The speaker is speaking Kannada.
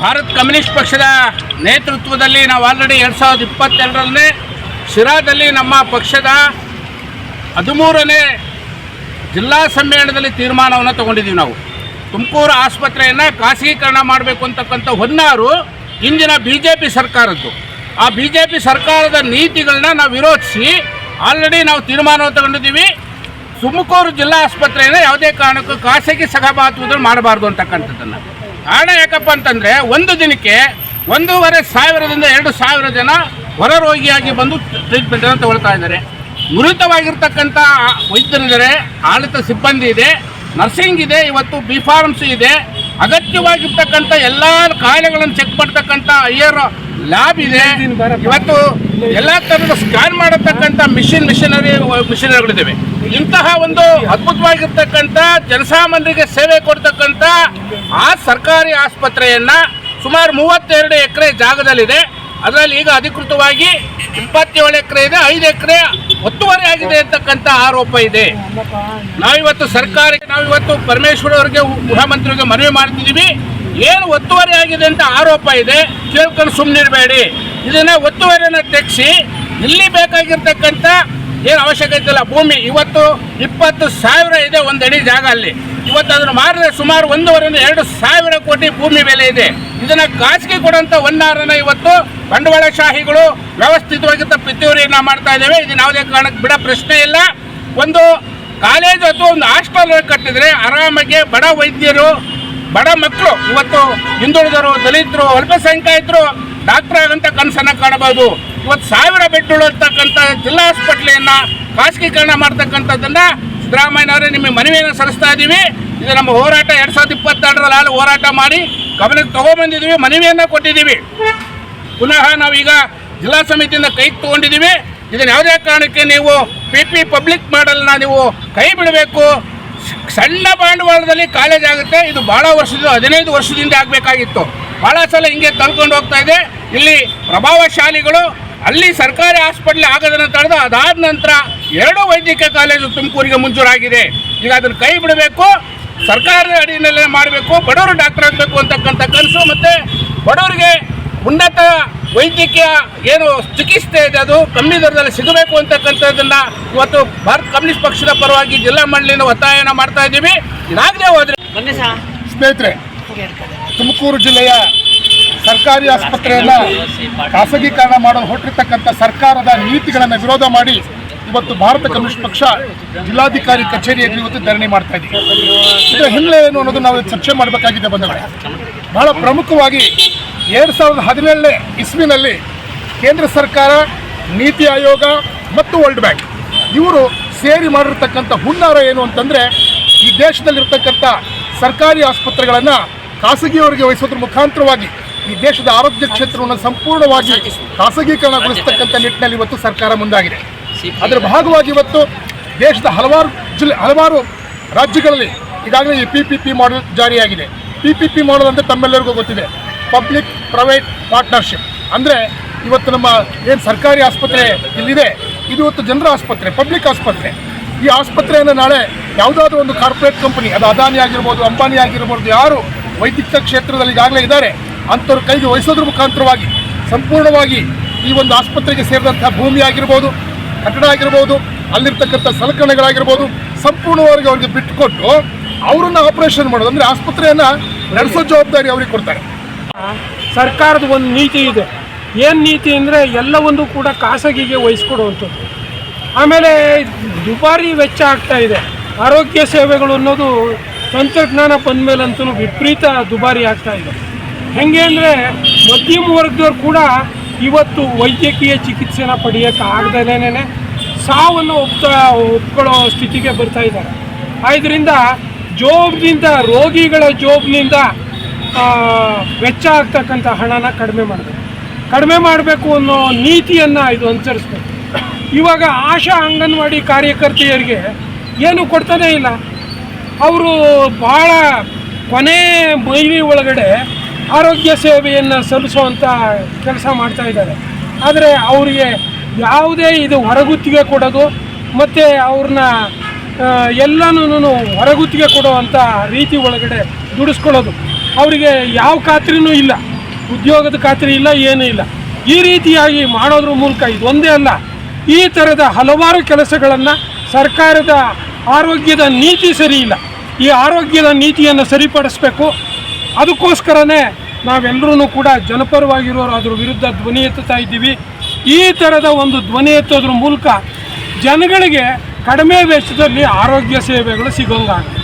ಭಾರತ್ ಕಮ್ಯುನಿಸ್ಟ್ ಪಕ್ಷದ ನೇತೃತ್ವದಲ್ಲಿ ನಾವು ಆಲ್ರೆಡಿ ಎರಡು ಸಾವಿರದ ಇಪ್ಪತ್ತೆರಡರಲ್ಲೇ ಶಿರಾದಲ್ಲಿ ನಮ್ಮ ಪಕ್ಷದ ಹದಿಮೂರನೇ ಜಿಲ್ಲಾ ಸಮ್ಮೇಳನದಲ್ಲಿ ತೀರ್ಮಾನವನ್ನು ತಗೊಂಡಿದ್ದೀವಿ ನಾವು. ತುಮಕೂರು ಆಸ್ಪತ್ರೆಯನ್ನು ಖಾಸಗೀಕರಣ ಮಾಡಬೇಕು ಅಂತಕ್ಕಂಥ ಹೊನ್ನಾರು ಇಂದಿನ ಬಿ ಜೆ ಪಿ ಸರ್ಕಾರದ್ದು. ಆ ಬಿ ಜೆ ಪಿ ಸರ್ಕಾರದ ನೀತಿಗಳನ್ನ ನಾವು ವಿರೋಧಿಸಿ ಆಲ್ರೆಡಿ ನಾವು ತೀರ್ಮಾನವನ್ನು ತಗೊಂಡಿದ್ದೀವಿ. ತುಮಕೂರು ಜಿಲ್ಲಾ ಆಸ್ಪತ್ರೆಯನ್ನು ಯಾವುದೇ ಕಾರಣಕ್ಕೂ ಖಾಸಗಿ ಸಹಭಾಗಿತ್ವದಲ್ಲಿ ಮಾಡಬಾರ್ದು ಅಂತಕ್ಕಂಥದ್ದನ್ನು. ಕಾರಣ ಯಾಕಪ್ಪ ಅಂತಂದರೆ ಒಂದು ದಿನಕ್ಕೆ ಒಂದೂವರೆ ಸಾವಿರದಿಂದ ಎರಡು ಸಾವಿರ ಜನ ಹೊರ ರೋಗಿಯಾಗಿ ಬಂದು ಟ್ರೀಟ್ಮೆಂಟನ್ನು ತಗೊಳ್ತಾ ಇದ್ದಾರೆ. ಮೃತವಾಗಿರ್ತಕ್ಕಂಥ ವೈದ್ಯರಿದ್ದಾರೆ, ಆಡಳಿತ ಸಿಬ್ಬಂದಿ ಇದೆ ನರ್ಸಿಂಗ್ ಇದೆ, ಇವತ್ತು ಬಿ ಫಾರ್ಮ್ಸಿ ಇದೆ. ಅಗತ್ಯವಾಗಿರ್ತಕ್ಕಂಥ ಎಲ್ಲ ಕಾಯಿಲೆಗಳನ್ನು ಚೆಕ್ ಮಾಡ್ತಕ್ಕಂಥ ಹೈಯರ್ ಲ್ಯಾಬ್ ಇದೆ. ಇವತ್ತು ಎಲ್ಲ ಥರದ ಸ್ಕ್ಯಾನ್ ಮಾಡತಕ್ಕಂಥ ಮಿಷಿನ್ ಮಿಷಿನರಿ ಮಿಷನರಿಗಳಿದ್ದಾವೆ ಇಂತಹ ಒಂದು ಅದ್ಭುತವಾಗಿರ್ತಕ್ಕಂಥ ಜನಸಾಮಾನ್ಯರಿಗೆ ಸೇವೆ ಕೊಡ್ತಕ್ಕಂಥ ಆ ಸರ್ಕಾರಿ ಆಸ್ಪತ್ರೆಯನ್ನ ಸುಮಾರು ಮೂವತ್ತೆರಡು ಎಕರೆ ಜಾಗದಲ್ಲಿದೆ. ಅದರಲ್ಲಿ ಈಗ ಅಧಿಕೃತವಾಗಿ ಇಪ್ಪತ್ತೇಳು ಎಕರೆ ಇದೆ. ಐದು ಎಕರೆ ಒತ್ತುವರಿ ಆಗಿದೆ ಅಂತಕ್ಕಂಥ ಆರೋಪ ಇದೆ. ನಾವಿವತ್ತು ಸರ್ಕಾರಕ್ಕೆ, ನಾವಿವತ್ತು ಪರಮೇಶ್ವರ್ ಅವರಿಗೆ, ಗೃಹ ಮನವಿ ಮಾಡ್ತಿದ್ದೀವಿ. ಏನು ಒತ್ತುವರಿ ಆಗಿದೆ ಅಂತ ಆರೋಪ ಇದೆ, ಕೇಳ್ಕೊಂಡು ಸುಮ್ಮನಿರಬೇಡಿ ಇದನ್ನ ಒತ್ತುವರಿಯನ್ನು ತೆಗೆಸಿ, ಇಲ್ಲಿ ಬೇಕಾಗಿರ್ತಕ್ಕಂಥ ಏನು ಅವಶ್ಯಕತೆ ಇಲ್ಲ ಭೂಮಿ. ಇವತ್ತು ಇಪ್ಪತ್ತು ಸಾವಿರ ಇದೆ ಒಂದು ಅಡಿ ಜಾಗ ಅಲ್ಲಿ. ಇವತ್ತು ಅದನ್ನು ಮಾರಿದ್ರೆ ಸುಮಾರು ಒಂದೂವರೆಯಿಂದ ಎರಡು ಸಾವಿರ ಕೋಟಿ ಭೂಮಿ ಬೆಲೆ ಇದೆ. ಇದನ್ನ ಖಾಸಗಿ ಕೊಡುವಂತ ಒನ್ನಾರನ್ನು ಇವತ್ತು ಬಂಡವಾಳಶಾಹಿಗಳು ವ್ಯವಸ್ಥಿತವಾಗಿದ್ದ ಪಿತೂರಿಯನ್ನ ಮಾಡ್ತಾ ಇದ್ದೇವೆ. ಇದನ್ನ ಯಾವುದೇ ಕಾರಣಕ್ಕೆ ಬಿಡ ಪ್ರಶ್ನೆ ಇಲ್ಲ. ಒಂದು ಕಾಲೇಜು ಅಥವಾ ಒಂದು ಹಾಸ್ಟೆಲ್ ಕಟ್ಟಿದ್ರೆ ಆರಾಮಾಗಿ ಬಡ ವೈದ್ಯರು ಬಡ ಮಕ್ಕಳು, ಇವತ್ತು ಹಿಂದುಳಿದರು ದಲಿತರು, ಅಲ್ಪಸಂಖ್ಯಾತರು, ಡಾಕ್ಟರ್ ಆಗಂತ ಕನಸನ್ನ ಕಾಣಬಹುದು. ಇವತ್ತು ಸಾವಿರ ಬೆಡ್ ಇರ್ತಕ್ಕಂಥ ಜಿಲ್ಲಾ ಆಸ್ಪತ್ರೆಯನ್ನ ಖಾಸಗೀಕರಣ ಮಾಡ್ತಕ್ಕಂಥದ್ದನ್ನ ಸಿದ್ದರಾಮಯ್ಯನವರೇ ನಿಮಗೆ ಮನವಿಯನ್ನು ಸಲ್ಲಿಸ್ತಾ ಇದ್ದೀವಿ ಇದು ನಮ್ಮ ಹೋರಾಟ ಎರಡು ಸಾವಿರದ ಇಪ್ಪತ್ತೆರಡರಲ್ಲಿ ಹೋರಾಟ ಮಾಡಿ ಗಮನಕ್ಕೆ ತಗೊಂಡ್ಬಂದಿದ್ದೀವಿ ಮನವಿಯನ್ನು ಕೊಟ್ಟಿದ್ದೀವಿ ಪುನಃ ನಾವೀಗ ಜಿಲ್ಲಾ ಸಮಿತಿಯಿಂದ ಕೈಗೆ ತಗೊಂಡಿದ್ದೀವಿ ಇದನ್ನು ಯಾವುದೇ ಕಾರಣಕ್ಕೆ ನೀವು ಪಿ ಪಿ ಪಬ್ಲಿಕ್ ಮಾಡಲ್ನ ನೀವು ಕೈ ಬಿಡಬೇಕು. ಸಣ್ಣ ಬಂಡವಾಳದಲ್ಲಿ ಕಾಲೇಜ್ ಆಗುತ್ತೆ. ಇದು ಬಹಳ ವರ್ಷದಿಂದ, ಹದಿನೈದು ವರ್ಷದಿಂದ ಆಗಬೇಕಾಗಿತ್ತು. ಬಹಳ ಸಲ ಹಿಂಗೆ ತಳ್ಕೊಂಡು ಹೋಗ್ತಾ ಇದೆ. ಇಲ್ಲಿ ಪ್ರಭಾವಶಾಲಿಗಳು ಅಲ್ಲಿ ಸರ್ಕಾರಿ ಹಾಸ್ಪಿಟ್ಲ್ ಆಗೋದನ್ನು ತಡೆದು ಅದಾದ ನಂತರ ಎರಡು ವೈದ್ಯಕೀಯ ಕಾಲೇಜು ತುಮಕೂರಿಗೆ ಮುಂಚೂರಾಗಿದೆ ಈಗ ಅದನ್ನು ಕೈ ಬಿಡಬೇಕು, ಸರ್ಕಾರದ ಅಡಿಯಲ್ಲೇ ಮಾಡಬೇಕು, ಬಡವರು ಡಾಕ್ಟರ್ ಆಗಬೇಕು ಅಂತಕ್ಕಂಥ ಕನಸು ಮತ್ತು ಬಡವರಿಗೆ ಉನ್ನತ ವೈದ್ಯಕೀಯ ಏನು ಚಿಕಿತ್ಸೆ ಇದೆ ಅದು ಕಮ್ಮಿ ದರದಲ್ಲಿ ಸಿಗಬೇಕು ಅಂತಕ್ಕಂಥದ್ದನ್ನ ಇವತ್ತು ಭಾರತ ಕಮ್ಯುನಿಸ್ಟ್ ಪಕ್ಷದ ಪರವಾಗಿ ಜಿಲ್ಲಾ ಮಂಡಳಿನ ಒತ್ತಾಯನ ಮಾಡ್ತಾ ಇದ್ದೀವಿ. ಇದಾಗಲೇ ಹೋದ್ರೆ ಸ್ನೇಹಿತರೆ ತುಮಕೂರು ಜಿಲ್ಲೆಯ ಸರ್ಕಾರಿ ಆಸ್ಪತ್ರೆಯನ್ನ ಖಾಸಗೀಕರಣ ಮಾಡಲು ಹೊರಟಿರ್ತಕ್ಕಂಥ ಸರ್ಕಾರದ ನೀತಿಗಳನ್ನು ವಿರೋಧ ಮಾಡಿ ಇವತ್ತು ಭಾರತ ಕಮ್ಯುನಿಸ್ಟ್ ಪಕ್ಷ ಜಿಲ್ಲಾಧಿಕಾರಿ ಕಚೇರಿಯಲ್ಲಿ ಇವತ್ತು ಧರಣಿ ಮಾಡ್ತಾ ಇದ್ದೀವಿ ಇದರ ಹಿನ್ನೆಲೆ ಏನು ಅನ್ನೋದು ನಾವು ಚರ್ಚೆ ಮಾಡಬೇಕಾಗಿದೆ ಬಂದವರೆ ಬಹಳ ಪ್ರಮುಖವಾಗಿ ಎರಡು ಸಾವಿರದ ಹದಿನೇಳನೇ ಇಸ್ವಿನಲ್ಲಿ ಕೇಂದ್ರ ಸರ್ಕಾರ, ನೀತಿ ಆಯೋಗ ಮತ್ತು ವರ್ಲ್ಡ್ ಬ್ಯಾಂಕ್ ಇವರು ಸೇರಿ ಮಾಡಿರ್ತಕ್ಕಂಥ ಹುನ್ನಾರ ಏನು ಅಂತಂದರೆ ಈ ದೇಶದಲ್ಲಿರ್ತಕ್ಕಂಥ ಸರ್ಕಾರಿ ಆಸ್ಪತ್ರೆಗಳನ್ನು ಖಾಸಗಿಯವರಿಗೆ ವಹಿಸೋದ್ರ ಮುಖಾಂತರವಾಗಿ ಈ ದೇಶದ ಆರೋಗ್ಯ ಕ್ಷೇತ್ರವನ್ನು ಸಂಪೂರ್ಣವಾಗಿ ಖಾಸಗೀಕರಣಗೊಳಿಸ್ತಕ್ಕಂಥ ನಿಟ್ಟಿನಲ್ಲಿ ಇವತ್ತು ಸರ್ಕಾರ ಮುಂದಾಗಿದೆ. ಅದರ ಭಾಗವಾಗಿ ಇವತ್ತು ದೇಶದ ಹಲವಾರು ಜಿಲ್ಲೆ, ಹಲವಾರು ರಾಜ್ಯಗಳಲ್ಲಿ ಈಗಾಗಲೇ ಈ ಪಿ ಪಿ ಪಿ ಮಾಡೆಲ್ ಜಾರಿಯಾಗಿದೆ. ಪಿ ಪಿ ಪಿ ಮಾಡೆಲ್ ಅಂತ ತಮ್ಮೆಲ್ಲರಿಗೂ ಗೊತ್ತಿದೆ. Public private partnership. ಅಂದರೆ ಇವತ್ತು ನಮ್ಮ ಏನು ಸರ್ಕಾರಿ ಆಸ್ಪತ್ರೆ ಇಲ್ಲಿದೆ, ಇದು ಇವತ್ತು ಜನರ ಆಸ್ಪತ್ರೆ, ಪಬ್ಲಿಕ್ ಆಸ್ಪತ್ರೆ. ಈ ಆಸ್ಪತ್ರೆಯನ್ನು ನಾಳೆ ಯಾವುದಾದ್ರೂ ಒಂದು ಕಾರ್ಪೊರೇಟ್ ಕಂಪನಿ, ಅದು ಅದಾನಿ ಆಗಿರ್ಬೋದು, ಅಂಬಾನಿ ಆಗಿರ್ಬೋದು, ಯಾರು ವೈದ್ಯಕೀಯ ಕ್ಷೇತ್ರದಲ್ಲಿ ಈಗಾಗಲೇ ಇದ್ದಾರೆ, ಅಂಥವ್ರ ಕೈಗೆ ವಹಿಸೋದ್ರ ಮುಖಾಂತರವಾಗಿ ಸಂಪೂರ್ಣವಾಗಿ ಈ ಒಂದು ಆಸ್ಪತ್ರೆಗೆ ಸೇರಿದಂಥ ಭೂಮಿ ಆಗಿರ್ಬೋದು, ಕಟ್ಟಡ ಆಗಿರ್ಬೋದು, ಅಲ್ಲಿರ್ತಕ್ಕಂಥ ಸಲಕರಣೆಗಳಾಗಿರ್ಬೋದು, ಸಂಪೂರ್ಣವಾಗಿ ಅವ್ರಿಗೆ ಬಿಟ್ಟುಕೊಟ್ಟು ಅವರನ್ನು ಆಪರೇಷನ್ ಮಾಡೋದು. ಅಂದರೆ ಆಸ್ಪತ್ರೆಯನ್ನು ನಡೆಸೋ ಜವಾಬ್ದಾರಿ ಅವ್ರಿಗೆ ಕೊಡ್ತಾರೆ. ಸರ್ಕಾರದ ಒಂದು ನೀತಿ ಇದೆ. ಏನು ನೀತಿ ಅಂದರೆ ಎಲ್ಲವೊಂದು ಕೂಡ ಖಾಸಗಿಗೆ ವಹಿಸ್ಕೊಡುವಂಥದ್ದು. ಆಮೇಲೆ ದುಬಾರಿ ವೆಚ್ಚ ಆಗ್ತಾ ಇದೆ. ಆರೋಗ್ಯ ಸೇವೆಗಳು ಅನ್ನೋದು ತಂತ್ರಜ್ಞಾನ ಬಂದ ಮೇಲಂತೂ ವಿಪರೀತ ದುಬಾರಿ ಆಗ್ತಾ ಇದೆ. ಹೆಂಗೆ ಅಂದರೆ ಮಧ್ಯಮ ವರ್ಗದವ್ರು ಕೂಡ ಇವತ್ತು ವೈದ್ಯಕೀಯ ಚಿಕಿತ್ಸೆನ ಪಡೆಯೋಕ್ಕೆ ಆಗದಲೇನೆ ಸಾವನ್ನು ಒಪ್ತಾ ಒಪ್ಕೊಳ್ಳೋ ಸ್ಥಿತಿಗೆ ಬರ್ತಾ ಇದ್ದಾರೆ. ಆದ್ದರಿಂದ ಜೋಬ್ನಿಂದ, ರೋಗಿಗಳ ಜೋಬ್ನಿಂದ ವೆಚ್ಚ ಆಗ್ತಕ್ಕಂಥ ಹಣನ ಕಡಿಮೆ ಮಾಡಬೇಕು. ಕಡಿಮೆ ಮಾಡಬೇಕು ಅನ್ನೋ ನೀತಿಯನ್ನು ಇದು ಅನುಸರಿಸ್ಬೇಕು. ಇವಾಗ ಆಶಾ ಅಂಗನವಾಡಿ ಕಾರ್ಯಕರ್ತೆಯರಿಗೆ ಏನು ಕೊಡ್ತಾನೇ ಇಲ್ಲ. ಅವರು ಭಾಳ ಕೊನೆ ಮೈಲಿ ಒಳಗಡೆ ಆರೋಗ್ಯ ಸೇವೆಯನ್ನು ಸಲ್ಲಿಸುವಂಥ ಕೆಲಸ ಮಾಡ್ತಾ ಇದ್ದಾರೆ. ಆದರೆ ಅವರಿಗೆ ಯಾವುದೇ ಇದು ಹೊರಗುತ್ತಿಗೆ ಕೊಡೋದು ಮತ್ತು ಅವ್ರನ್ನ ಎಲ್ಲನೂ ಹೊರಗುತ್ತಿಗೆ ಕೊಡುವಂಥ ರೀತಿ ಒಳಗಡೆ ದುಡಿಸ್ಕೊಳ್ಳೋದು. ಅವರಿಗೆ ಯಾವ ಖಾತ್ರಿನೂ ಇಲ್ಲ. ಉದ್ಯೋಗದ ಖಾತ್ರಿ ಇಲ್ಲ, ಏನೂ ಇಲ್ಲ. ಈ ರೀತಿಯಾಗಿ ಮಾಡೋದ್ರ ಮೂಲಕ ಇದೊಂದೇ ಅಲ್ಲ. ಈ ಥರದ ಹಲವಾರು ಕೆಲಸಗಳನ್ನು ಸರ್ಕಾರದ ಆರೋಗ್ಯದ ನೀತಿ ಸರಿ ಇಲ್ಲ. ಈ ಆರೋಗ್ಯದ ನೀತಿಯನ್ನು ಸರಿಪಡಿಸಬೇಕು. ಅದಕ್ಕೋಸ್ಕರನೇ ನಾವೆಲ್ಲರೂ ಕೂಡ ಜನಪರವಾಗಿರೋರು ಅದ್ರ ವಿರುದ್ಧ ಧ್ವನಿ ಎತ್ತುತ್ತಾ ಇದ್ದೀವಿ. ಈ ಥರದ ಒಂದು ಧ್ವನಿ ಎತ್ತೋದ್ರ ಮೂಲಕ ಜನಗಳಿಗೆ ಕಡಿಮೆ ವೆಚ್ಚದಲ್ಲಿ ಆರೋಗ್ಯ ಸೇವೆಗಳು ಸಿಗೋಂಗಾಗುತ್ತೆ.